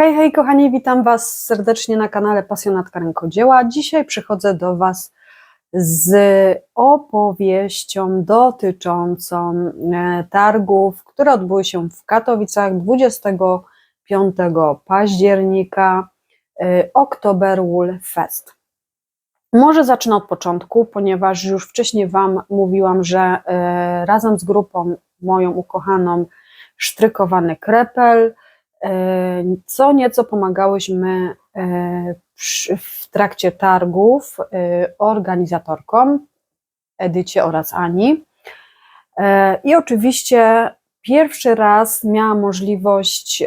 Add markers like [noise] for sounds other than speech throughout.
Hej, hej kochani, witam Was serdecznie na kanale Pasjonatka Rękodzieła. Dzisiaj przychodzę do Was z opowieścią dotyczącą e, targów, które odbyły się w Katowicach 25 października, e, Oktoberwool Fest. Może zacznę od początku, ponieważ już wcześniej Wam mówiłam, że e, razem z grupą moją ukochaną Sztrykowany Krepel, co nieco pomagałyśmy e, w trakcie targów e, organizatorkom, Edycie oraz Ani. I oczywiście pierwszy raz miałam możliwość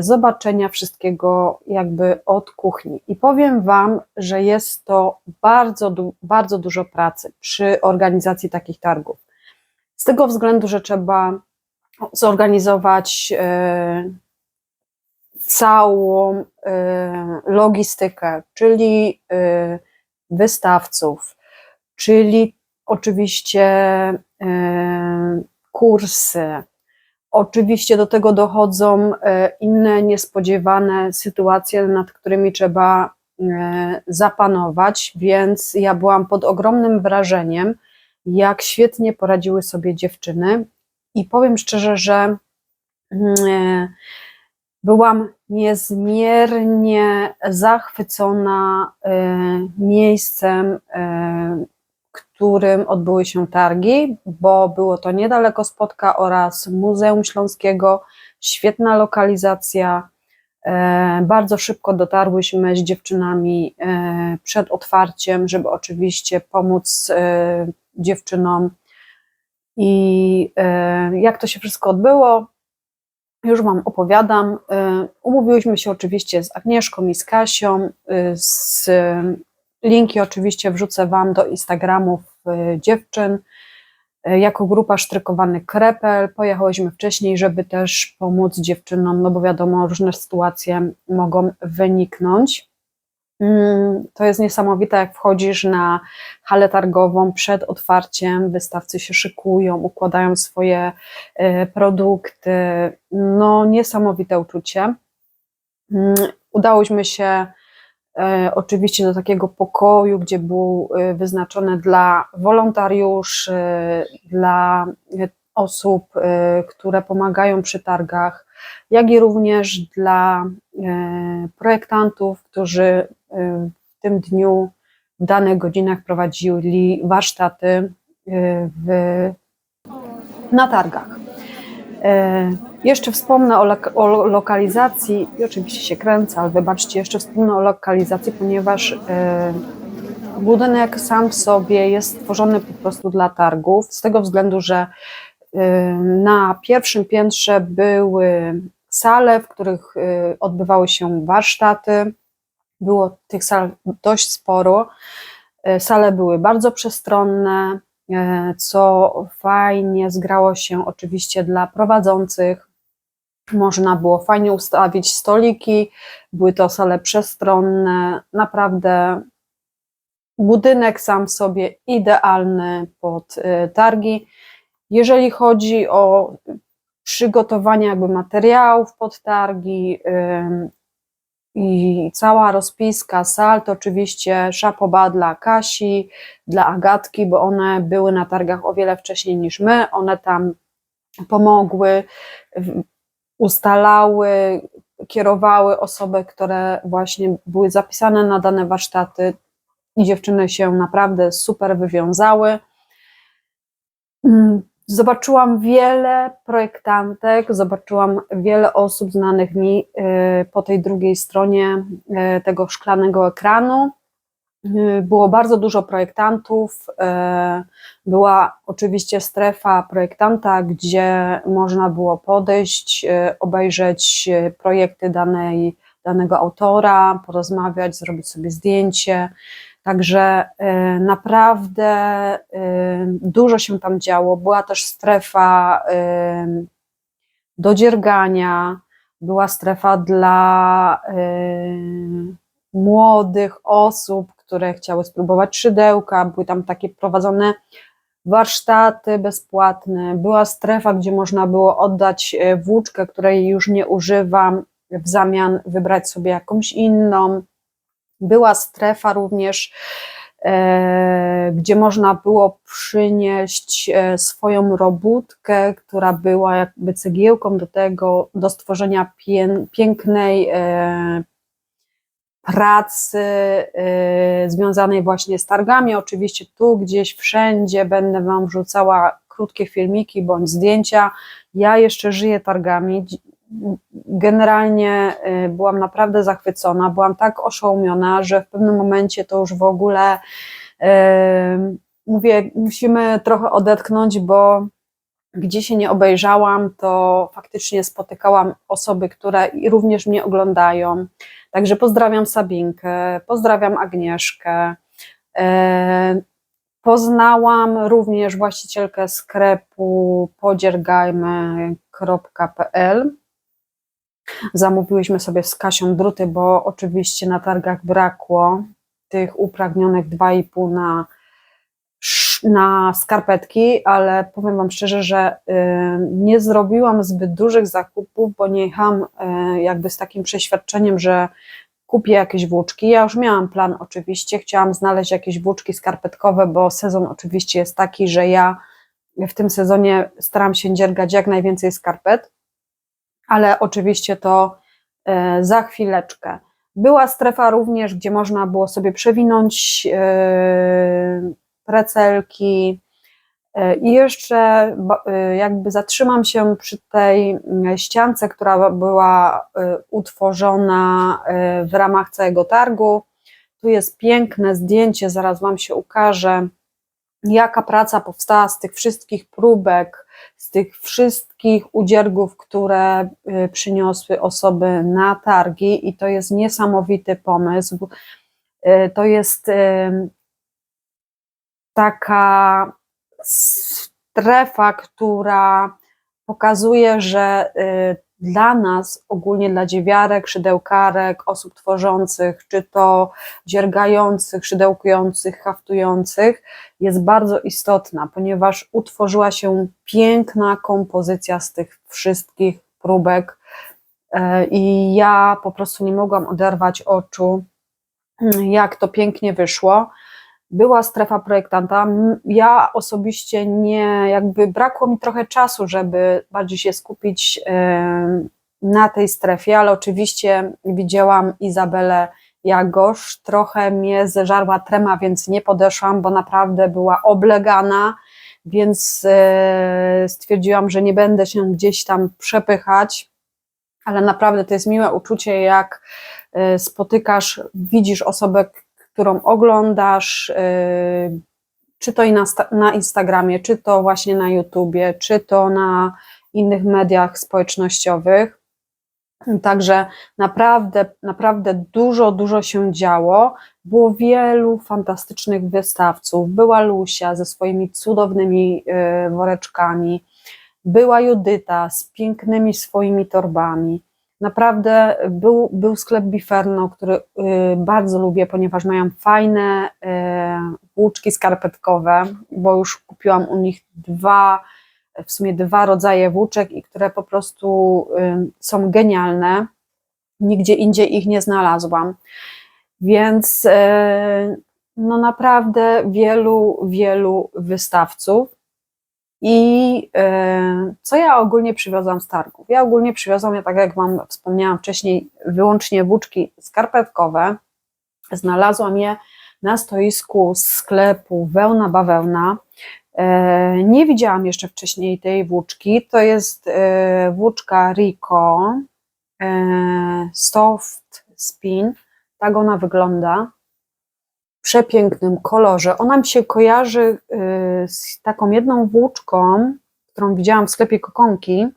zobaczenia wszystkiego jakby od kuchni. I powiem Wam, że jest to bardzo, bardzo dużo pracy przy organizacji takich targów. Z tego względu, że trzeba zorganizować całą y, logistykę, czyli y, wystawców, czyli oczywiście y, kursy. Oczywiście do tego dochodzą inne niespodziewane sytuacje, nad którymi trzeba zapanować, więc ja byłam pod ogromnym wrażeniem, jak świetnie poradziły sobie dziewczyny. I powiem szczerze, że Byłam niezmiernie zachwycona e, miejscem, e, którym odbyły się targi, bo było to niedaleko Spotka oraz Muzeum Śląskiego. Świetna lokalizacja. E, bardzo szybko dotarłyśmy z dziewczynami przed otwarciem, żeby oczywiście pomóc dziewczynom. I jak to się wszystko odbyło? Już Wam opowiadam. Y, umówiłyśmy się oczywiście z Agnieszką i z Kasią. Y, z, linki oczywiście wrzucę Wam do Instagramów y, dziewczyn. Jako grupa Sztrykowany Krepel pojechałyśmy wcześniej, żeby też pomóc dziewczynom, no bo wiadomo, różne sytuacje mogą wyniknąć. Mm, to jest niesamowite, jak wchodzisz na halę targową przed otwarciem, wystawcy się szykują, układają swoje e, produkty. No, niesamowite uczucie. Mm, udałyśmy się e, oczywiście do takiego pokoju, gdzie był e, wyznaczony dla wolontariuszy, dla osób, które pomagają przy targach, jak i również dla projektantów, którzy w tym dniu, w danych godzinach prowadzili warsztaty y, w, na targach. Y, jeszcze wspomnę o, o, lokalizacji, i oczywiście się kręcę, ale wybaczcie, jeszcze wspomnę o lokalizacji, ponieważ y, budynek sam w sobie jest stworzony po prostu dla targów, z tego względu, że na pierwszym piętrze były sale, w których odbywały się warsztaty, było tych sal dość sporo. E, sale były bardzo przestronne, e, co fajnie zgrało się oczywiście dla prowadzących. Można było fajnie ustawić stoliki, były to sale przestronne, naprawdę budynek sam sobie idealny pod e, targi. Jeżeli chodzi o przygotowanie jakby materiałów pod targi, i cała rozpiska sal to oczywiście szapoba dla Kasi, dla Agatki, bo one były na targach o wiele wcześniej niż my. One tam pomogły, ustalały, kierowały osoby, które właśnie były zapisane na dane warsztaty i dziewczyny się naprawdę super wywiązały. Zobaczyłam wiele projektantek, zobaczyłam wiele osób znanych mi y, po tej drugiej stronie y, tego szklanego ekranu. Y, było bardzo dużo projektantów. Była oczywiście strefa projektanta, gdzie można było podejść, obejrzeć projekty danej, danego autora, porozmawiać, zrobić sobie zdjęcie. Także y, naprawdę y, dużo się tam działo. Była też strefa y, do dziergania, była strefa dla młodych osób, które chciały spróbować szydełka, były tam takie prowadzone warsztaty bezpłatne, była strefa, gdzie można było oddać włóczkę, której już nie używam w zamian wybrać sobie jakąś inną. Była strefa również, e, gdzie można było przynieść e, swoją robótkę, która była jakby cegiełką do tego, do stworzenia pię, pięknej e, pracy związanej właśnie z targami. Oczywiście tu gdzieś wszędzie będę Wam wrzucała krótkie filmiki bądź zdjęcia. Ja jeszcze żyję targami. Generalnie y, byłam naprawdę zachwycona, byłam tak oszołomiona, że w pewnym momencie to już w ogóle y, mówię, musimy trochę odetchnąć, bo gdzie się nie obejrzałam, to faktycznie spotykałam osoby, które również mnie oglądają. Także pozdrawiam Sabinkę, pozdrawiam Agnieszkę. E, poznałam również właścicielkę sklepu podziergajmy.pl. Zamówiłyśmy sobie z Kasią druty, bo oczywiście na targach brakło tych upragnionych 2,5 na na skarpetki, ale powiem Wam szczerze, że y, nie zrobiłam zbyt dużych zakupów, bo nie jechałam y, jakby z takim przeświadczeniem, że kupię jakieś włóczki. Ja już miałam plan oczywiście, chciałam znaleźć jakieś włóczki skarpetkowe, bo sezon oczywiście jest taki, że ja w tym sezonie staram się dziergać jak najwięcej skarpet, ale oczywiście to y, za chwileczkę. Była strefa również, gdzie można było sobie przewinąć precelki. E, I jeszcze e, jakby zatrzymam się przy tej mm, ściance, która była e, utworzona w ramach całego targu. Tu jest piękne zdjęcie, zaraz Wam się ukaże, jaka praca powstała z tych wszystkich próbek, z tych wszystkich udziergów, które przyniosły osoby na targi, i to jest niesamowity pomysł. To jest taka strefa, która pokazuje, że y, dla nas, ogólnie dla dziewiarek, szydełkarek, osób tworzących, czy to dziergających, szydełkujących, haftujących, jest bardzo istotna, ponieważ utworzyła się piękna kompozycja z tych wszystkich próbek. Y, i ja po prostu nie mogłam oderwać oczu, jak to pięknie wyszło była strefa projektanta. Ja osobiście nie, jakby brakło mi trochę czasu, żeby bardziej się skupić na tej strefie, ale oczywiście widziałam Izabelę Jagosz. Trochę mnie zeżarła trema, więc nie podeszłam, bo naprawdę była oblegana, więc e, stwierdziłam, że nie będę się gdzieś tam przepychać, ale naprawdę to jest miłe uczucie, jak e, spotykasz, widzisz osobę, którą oglądasz, y, czy to na Instagramie, czy to właśnie na YouTubie, czy to na innych mediach społecznościowych. Także naprawdę, naprawdę dużo, dużo się działo. Było wielu fantastycznych wystawców. Była Lusia ze swoimi cudownymi y, woreczkami, była Judyta z pięknymi swoimi torbami. Naprawdę był, był sklep Biferno, który y, bardzo lubię, ponieważ mają fajne y, włóczki skarpetkowe, bo już kupiłam u nich dwa, w sumie dwa rodzaje włóczek i które po prostu y, są genialne. Nigdzie indziej ich nie znalazłam. Więc no naprawdę wielu, wielu wystawców. I e, co ja ogólnie przywiozłam z targów? Ja ogólnie przywiozłam, ja tak jak Wam wspomniałam wcześniej, wyłącznie włóczki skarpetkowe. Znalazłam je na stoisku sklepu Wełna Bawełna. E, nie widziałam jeszcze wcześniej tej włóczki. To jest e, włóczka Rico Soft Spin. Tak ona wygląda przepięknym kolorze. Ona mi się kojarzy y, z taką jedną włóczką, którą widziałam w sklepie Kokonki.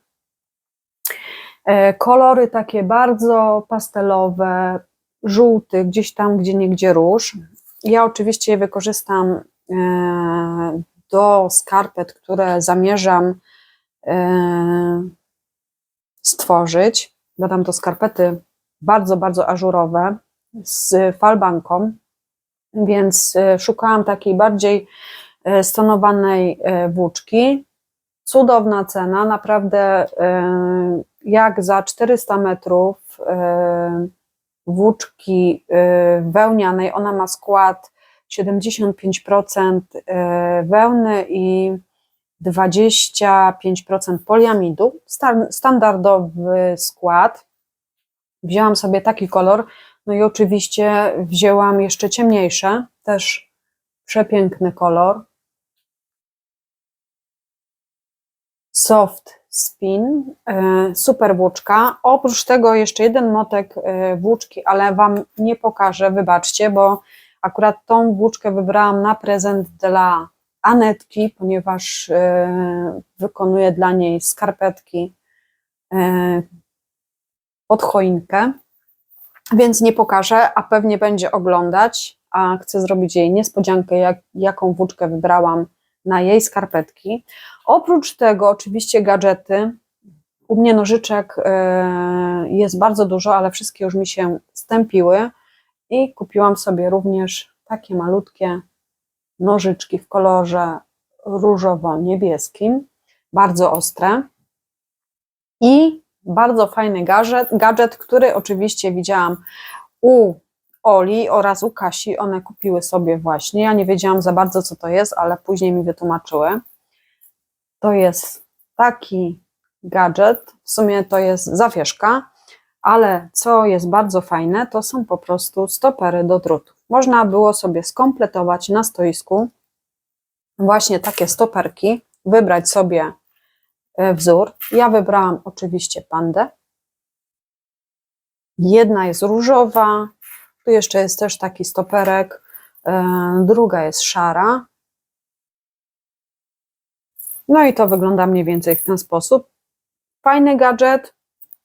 E, kolory takie bardzo pastelowe, żółty, gdzieś tam, gdzie niegdzie róż. Ja oczywiście je wykorzystam e, do skarpet, które zamierzam e, stworzyć. Dodam to skarpety bardzo, bardzo ażurowe z falbanką więc e, szukałam takiej bardziej e, stonowanej e, włóczki. Cudowna cena, naprawdę jak za 400 metrów włóczki wełnianej. Ona ma skład 75% e, wełny i 25% poliamidu. Stan- Standardowy skład. Wzięłam sobie taki kolor, no i oczywiście wzięłam jeszcze ciemniejsze, też przepiękny kolor. Soft Spin, e, super włóczka. Oprócz tego jeszcze jeden motek e, włóczki, ale Wam nie pokażę, wybaczcie, bo akurat tą włóczkę wybrałam na prezent dla Anetki, ponieważ e, wykonuję dla niej skarpetki pod choinkę, więc nie pokażę, a pewnie będzie oglądać, a chcę zrobić jej niespodziankę, jak, jaką włóczkę wybrałam na jej skarpetki. Oprócz tego oczywiście gadżety. U mnie nożyczek e, jest bardzo dużo, ale wszystkie już mi się stępiły i kupiłam sobie również takie malutkie nożyczki w kolorze różowo-niebieskim, bardzo ostre i bardzo fajny gadżet, gadżet, który oczywiście widziałam u Oli oraz u Kasi, one kupiły sobie właśnie, ja nie wiedziałam za bardzo co to jest, ale później mi wytłumaczyły. To jest taki gadżet, w sumie to jest zawieszka, ale co jest bardzo fajne, to są po prostu stopery do drutów. Można było sobie skompletować na stoisku właśnie takie stoperki, wybrać sobie wzór. Ja wybrałam oczywiście pandę. Jedna jest różowa, tu jeszcze jest też taki stoperek, e, druga jest szara. No i to wygląda mniej więcej w ten sposób. Fajny gadżet.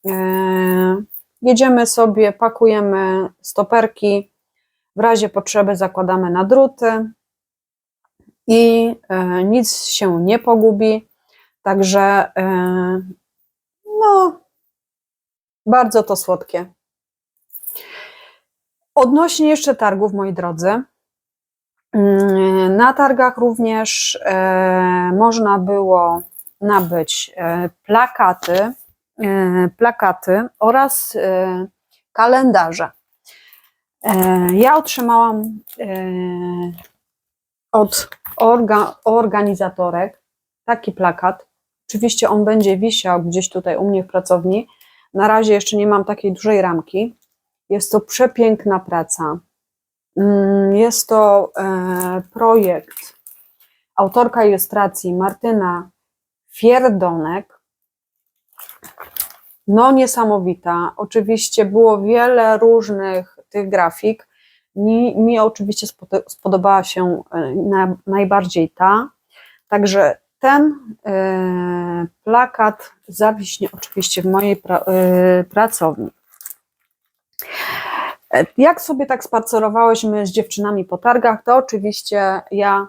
E, Jedziemy sobie, pakujemy stoperki, w razie potrzeby zakładamy na druty i e, nic się nie pogubi. Także e, no, bardzo to słodkie. Odnośnie jeszcze targów, moi drodzy. mm, Na targach również e, można było nabyć e, plakaty, plakaty oraz kalendarze. Ja otrzymałam od orga, organizatorek taki plakat. Oczywiście on będzie wisiał gdzieś tutaj u mnie w pracowni. Na razie jeszcze nie mam takiej dużej ramki. Jest to przepiękna praca. Mm, Jest to e, projekt autorka ilustracji Martyna Fierdonek. No niesamowita. Oczywiście było wiele różnych tych grafik. Mi, mi oczywiście spo- spodobała się e, na, najbardziej ta. Także ten e, plakat zawiśnie oczywiście w mojej pra, e, pracowni. E, Jak sobie tak spacerowałyśmy z dziewczynami po targach, to oczywiście ja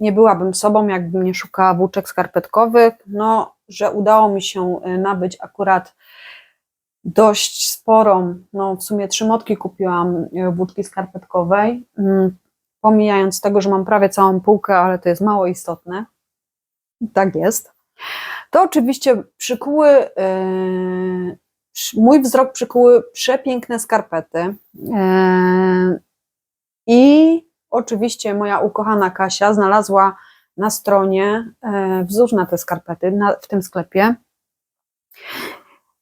nie byłabym sobą, jakbym nie szukała włóczek skarpetkowych. No, że udało mi się nabyć akurat dość sporą, no w sumie trzy motki kupiłam włóczki skarpetkowej, mm, pomijając tego, że mam prawie całą półkę, ale to jest mało istotne. Tak jest. To oczywiście przykuły, przy- mój wzrok przykuły przepiękne skarpety e, i oczywiście moja ukochana Kasia znalazła na stronie e, wzór na te skarpety na, w tym sklepie.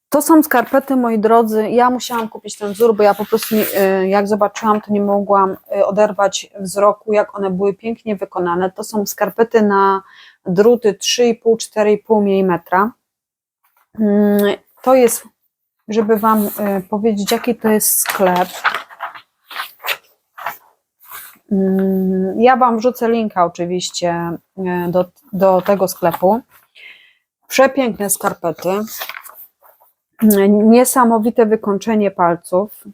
To są skarpety, moi drodzy. Ja musiałam kupić ten wzór, bo ja po prostu, e, jak zobaczyłam, to nie mogłam e, oderwać wzroku, jak one były pięknie wykonane. To są skarpety na druty 3,5-4,5 mm. Mm, To jest, żeby Wam e, powiedzieć, jaki to jest sklep. Mm, Ja Wam wrzucę linka oczywiście e, do, do tego sklepu. Przepiękne skarpety. Niesamowite wykończenie palców.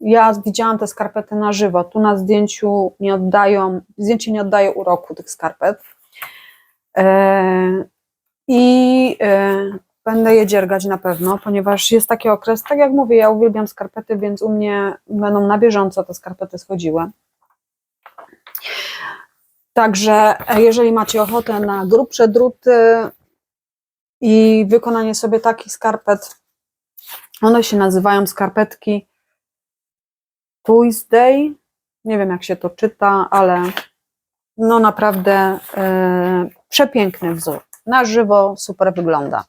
Ja widziałam te skarpety na żywo. Tu na zdjęciu nie oddają, zdjęcie nie oddaje uroku tych skarpet. E, I e, będę je dziergać na pewno, ponieważ jest taki okres, tak jak mówię, ja uwielbiam skarpety, więc u mnie będą na bieżąco te skarpety schodziły. Także e, jeżeli macie ochotę na grubsze druty i wykonanie sobie takich skarpet, One się nazywają skarpetki Tuesday. Nie wiem, jak się to czyta, ale no naprawdę e, przepiękny wzór. Na żywo super wygląda.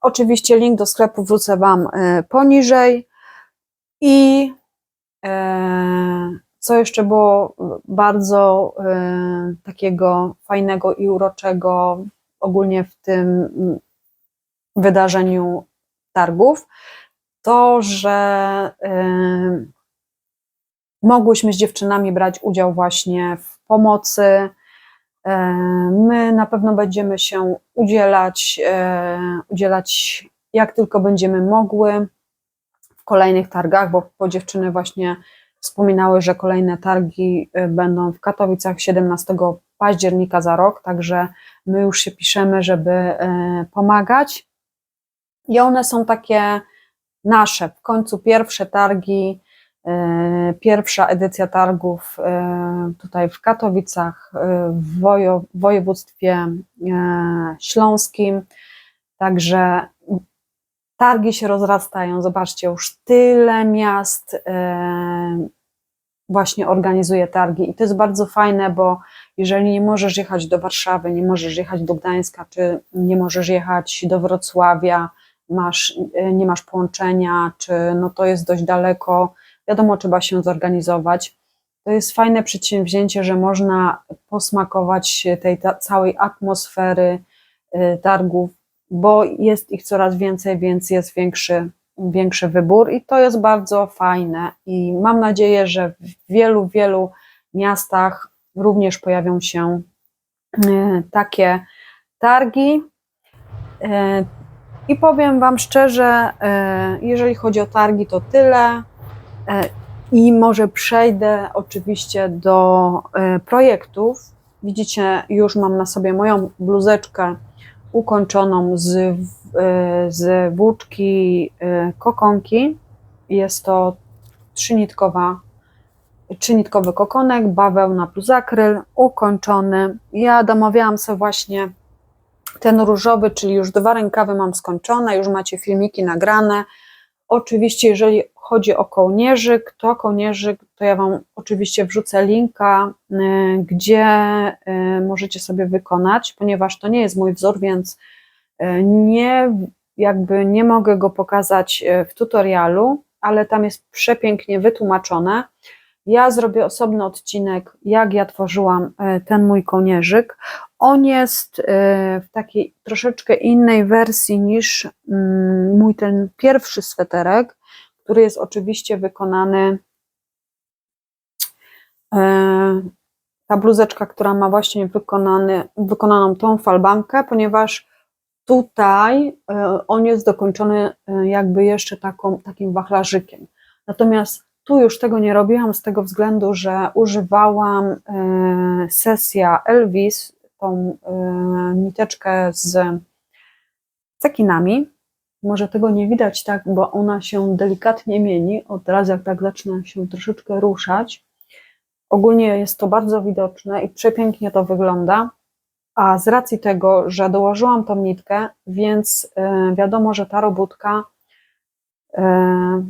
Oczywiście link do sklepu wrzucę Wam e, poniżej. I e, co jeszcze było bardzo e, takiego fajnego i uroczego ogólnie w tym mm, wydarzeniu targów, to, że e, mogłyśmy z dziewczynami brać udział właśnie w pomocy. E, My na pewno będziemy się udzielać, e, udzielać jak tylko będziemy mogły w kolejnych targach, bo, bo dziewczyny właśnie wspominały, że kolejne targi e, będą w Katowicach 17 października za rok, także my już się piszemy, żeby pomagać. I one są takie nasze, w końcu pierwsze targi, pierwsza edycja targów e, tutaj w Katowicach, e, w województwie e, śląskim. Także targi się rozrastają. Zobaczcie, już tyle miast e, właśnie organizuje targi i to jest bardzo fajne, bo jeżeli nie możesz jechać do Warszawy, nie możesz jechać do Gdańska, czy nie możesz jechać do Wrocławia, masz, e, nie masz połączenia, czy no to jest dość daleko, wiadomo, trzeba się zorganizować. To jest fajne przedsięwzięcie, że można posmakować tej całej atmosfery e, targów, bo jest ich coraz więcej, więc jest większy, większy wybór i to jest bardzo fajne. I mam nadzieję, że w wielu, wielu miastach również pojawią się e, takie targi. E, I powiem Wam szczerze, jeżeli chodzi o targi, to tyle. I może przejdę oczywiście do projektów. Widzicie, już mam na sobie moją bluzeczkę ukończoną z, e, z włóczki e, kokonki. Jest to trzynitkowa, trzynitkowy kokonek, bawełna plus akryl, ukończony. Ja domawiałam sobie właśnie ten różowy, czyli już dwa rękawy mam skończone, już macie filmiki nagrane. Oczywiście, jeżeli chodzi o kołnierzyk, to kołnierzyk, to ja Wam oczywiście wrzucę linka, y, gdzie y, możecie sobie wykonać, ponieważ to nie jest mój wzór, więc y, nie, jakby nie mogę go pokazać w tutorialu, ale tam jest przepięknie wytłumaczone. Ja zrobię osobny odcinek, jak ja tworzyłam ten mój kołnierzyk. On jest w takiej troszeczkę innej wersji niż mm, mój ten pierwszy sweterek, który jest oczywiście wykonany. E, ta bluzeczka, która ma właśnie wykonany, wykonaną tą falbankę, ponieważ tutaj e, on jest dokończony e, jakby jeszcze taką, takim wachlarzykiem. Natomiast tu już tego nie robiłam z tego względu, że używałam sesja Elvis, tą niteczkę z cekinami, może tego nie widać tak, bo ona się delikatnie mieni, od razu jak tak zaczyna się troszeczkę ruszać. Ogólnie jest to bardzo widoczne i przepięknie to wygląda, a z racji tego, że dołożyłam tą nitkę, więc e, wiadomo, że ta robótka e,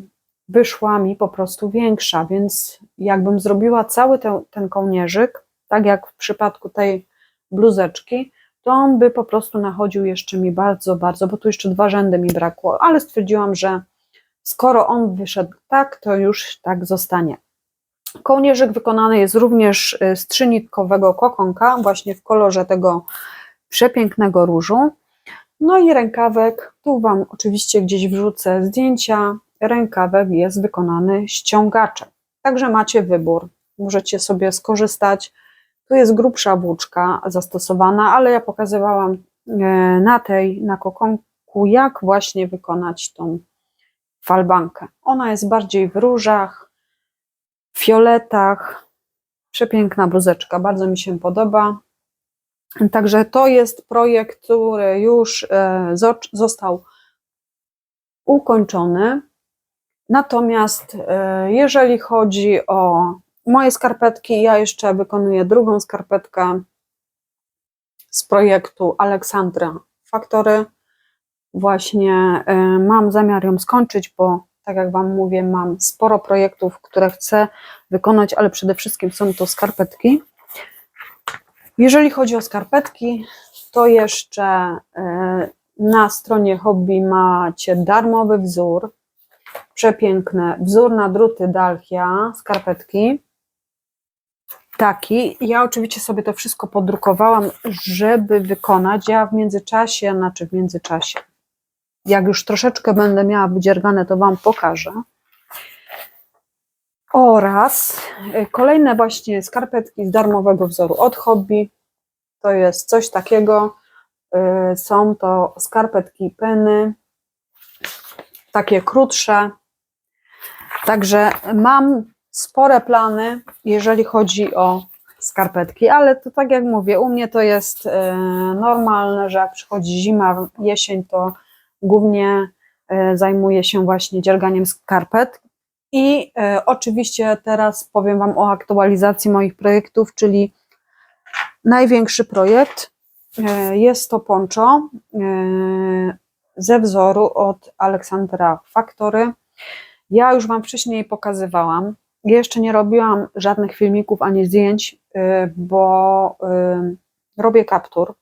wyszła mi po prostu większa, więc jakbym zrobiła cały ten, ten kołnierzyk, tak jak w przypadku tej bluzeczki, to on by po prostu nachodził jeszcze mi bardzo, bardzo, bo tu jeszcze dwa rzędy mi brakło, ale stwierdziłam, że skoro on wyszedł tak, to już tak zostanie. Kołnierzyk wykonany jest również y, z trzynitkowego kokonka, właśnie w kolorze tego przepięknego różu. No i rękawek, tu Wam oczywiście gdzieś wrzucę zdjęcia, rękawek jest wykonany ściągaczem. Także macie wybór, możecie sobie skorzystać tu jest grubsza włóczka zastosowana, ale ja pokazywałam e, na tej, na kokonku, jak właśnie wykonać tą falbankę. Ona jest bardziej w różach, fioletach. Przepiękna bluzeczka, bardzo mi się podoba. Także to jest projekt, który już e, został ukończony. Natomiast e, jeżeli chodzi o moje skarpetki, ja jeszcze wykonuję drugą skarpetkę z projektu Aleksandra Factory. właśnie e, mam zamiar ją skończyć, bo tak jak Wam mówię, mam sporo projektów, które chcę wykonać, ale przede wszystkim są to skarpetki. Jeżeli chodzi o skarpetki, to jeszcze e, na stronie hobby macie darmowy wzór. Przepiękny wzór na druty Dalchia, skarpetki. Taki. Ja oczywiście sobie to wszystko podrukowałam, żeby wykonać. Ja w międzyczasie, znaczy w międzyczasie, jak już troszeczkę będę miała wydziergane, to Wam pokażę. Oraz y, kolejne właśnie skarpetki z darmowego wzoru od hobby. To jest coś takiego. y, Są to skarpetki peny, takie krótsze. Także mam spore plany, jeżeli chodzi o skarpetki, ale to tak jak mówię, u mnie to jest y, normalne, że jak przychodzi zima, jesień, to głównie y, zajmuję się właśnie dzierganiem skarpet. I e, oczywiście teraz powiem Wam o aktualizacji moich projektów, czyli największy projekt e, jest to poncho e, ze wzoru od Aleksandra Factory. Ja już Wam wcześniej pokazywałam. Jeszcze nie robiłam żadnych filmików ani zdjęć, e, bo e, robię kaptur.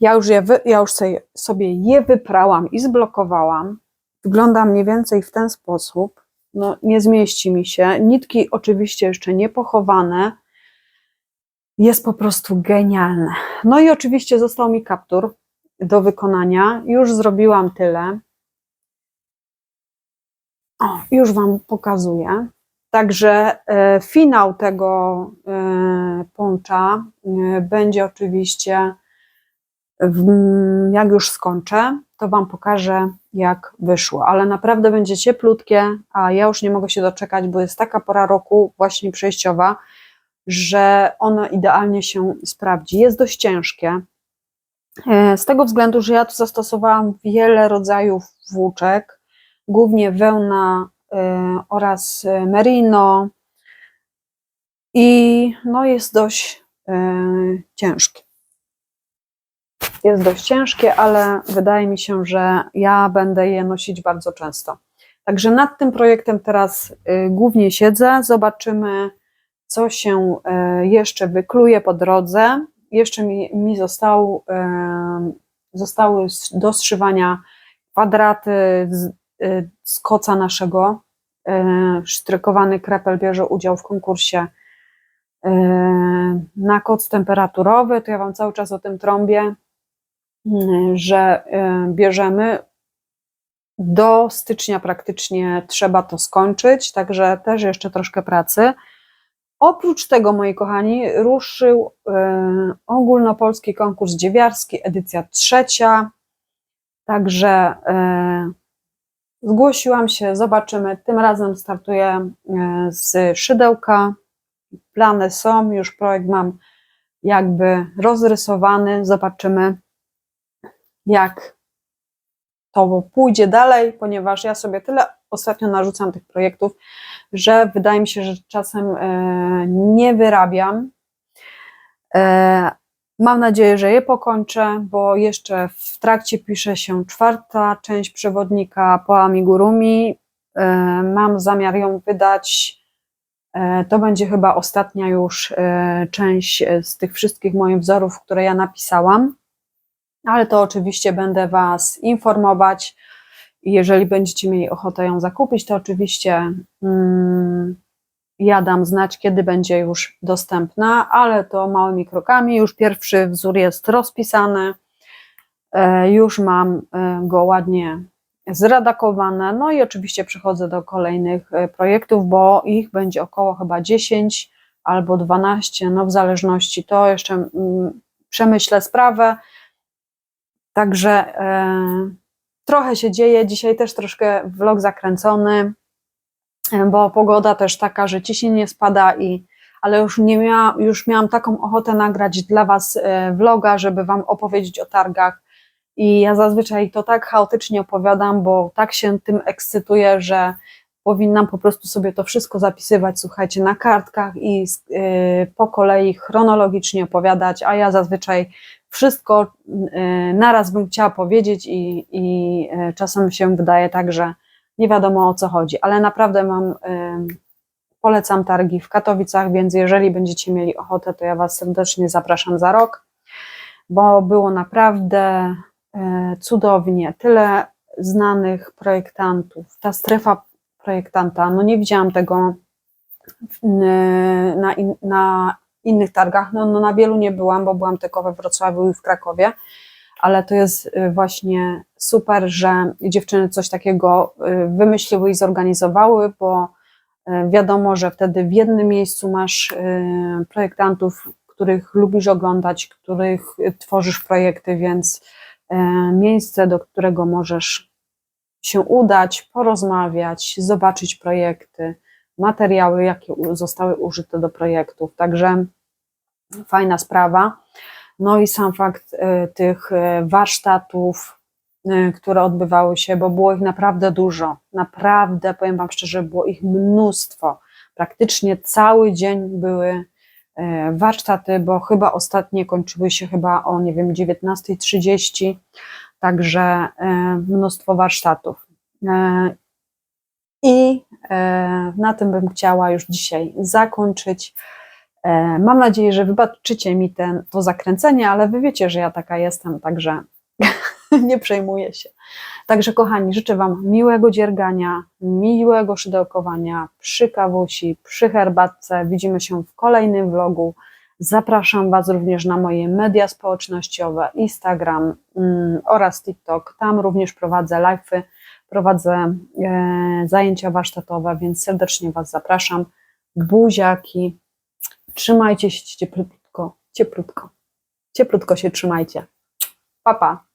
Ja już, je ja już sobie je wyprałam i zblokowałam. Wygląda mniej więcej w ten sposób. No, nie zmieści mi się. Nitki oczywiście jeszcze nie pochowane. Jest po prostu genialne. No i oczywiście został mi kaptur do wykonania. Już zrobiłam tyle. O, już Wam pokazuję. Także e, finał tego e, poncza e, będzie oczywiście, w, jak już skończę, to Wam pokażę, jak wyszło. Ale naprawdę będzie cieplutkie, a ja już nie mogę się doczekać, bo jest taka pora roku, właśnie przejściowa, że ono idealnie się sprawdzi. Jest dość ciężkie. E, Z tego względu, że ja tu zastosowałam wiele rodzajów włóczek, głównie wełna e, oraz e, merino i no jest dość e, ciężkie. Jest dość ciężkie, ale wydaje mi się, że ja będę je nosić bardzo często. Także nad tym projektem teraz głównie siedzę. Zobaczymy, co się jeszcze wykluje po drodze. Jeszcze mi, mi został, zostały do zszywania kwadraty z, y, z koca naszego. Y, Sztrykowany krepel bierze udział w konkursie y, na koc temperaturowy. To ja Wam cały czas o tym trąbię że bierzemy. Do stycznia praktycznie trzeba to skończyć, także też jeszcze troszkę pracy. Oprócz tego, moi kochani, ruszył ogólnopolski konkurs dziewiarski, edycja trzecia. Także zgłosiłam się, zobaczymy. Tym razem startuję y, z szydełka. Plany są, już projekt mam jakby rozrysowany. Zobaczymy, jak to pójdzie dalej, ponieważ ja sobie tyle ostatnio narzucam tych projektów, że wydaje mi się, że czasem e, nie wyrabiam. Mam nadzieję, że je pokończę, bo jeszcze w trakcie pisze się czwarta część przewodnika po amigurumi. E, Mam zamiar ją wydać. E, To będzie chyba ostatnia już e, część z tych wszystkich moich wzorów, które ja napisałam ale to oczywiście będę Was informować. Jeżeli będziecie mieli ochotę ją zakupić, to oczywiście mm, ja dam znać, kiedy będzie już dostępna, ale to małymi krokami. Już pierwszy wzór jest rozpisany, e, już mam e, go ładnie zredakowane. No i oczywiście przechodzę do kolejnych e, projektów, bo ich będzie około chyba 10 albo 12, no w zależności to jeszcze mm, przemyślę sprawę. Także trochę się dzieje. Dzisiaj też troszkę vlog zakręcony, bo pogoda też taka, że ciśnienie spada i ale już nie miała, już miałam taką ochotę nagrać dla Was e, vloga, żeby Wam opowiedzieć o targach. I ja zazwyczaj to tak chaotycznie opowiadam, bo tak się tym ekscytuję, że powinnam po prostu sobie to wszystko zapisywać, słuchajcie, na kartkach i y, po kolei chronologicznie opowiadać, a ja zazwyczaj wszystko y, naraz bym chciała powiedzieć i, i czasem się wydaje tak, że nie wiadomo o co chodzi, ale naprawdę mam, polecam targi w Katowicach, więc jeżeli będziecie mieli ochotę, to ja Was serdecznie zapraszam za rok, bo było naprawdę y, cudownie, tyle znanych projektantów, ta strefa projektanta, no nie widziałam tego na, in, na innych targach, no, no na wielu nie byłam, bo byłam tylko we Wrocławiu i w Krakowie, ale to jest y, właśnie super, że dziewczyny coś takiego y, wymyśliły i zorganizowały, bo y, wiadomo, że wtedy w jednym miejscu masz projektantów, których lubisz oglądać, których tworzysz projekty, więc miejsce, do którego możesz się udać, porozmawiać, zobaczyć projekty, materiały, jakie zostały użyte do projektów. Także fajna sprawa. No i sam fakt y, tych y, warsztatów, y, które odbywały się, bo było ich naprawdę dużo. Naprawdę, powiem Wam szczerze, było ich mnóstwo. Praktycznie cały dzień były warsztaty, bo chyba ostatnie kończyły się chyba o, nie wiem, 19.30, także mnóstwo warsztatów. I na tym bym chciała już dzisiaj zakończyć. E, mam nadzieję, że wybaczycie mi ten, to zakręcenie, ale wy wiecie, że ja taka jestem, także [laughs] nie przejmuję się. Także kochani, życzę Wam miłego dziergania, miłego szydełkowania przy kawusi, przy herbatce. Widzimy się w kolejnym vlogu. Zapraszam Was również na moje media społecznościowe, Instagram mm, oraz TikTok. Tam również prowadzę live'y, prowadzę e, zajęcia warsztatowe, więc serdecznie Was zapraszam. Buziaki, Trzymajcie się cieplutko, cieplutko, cieplutko się trzymajcie. Pa, pa.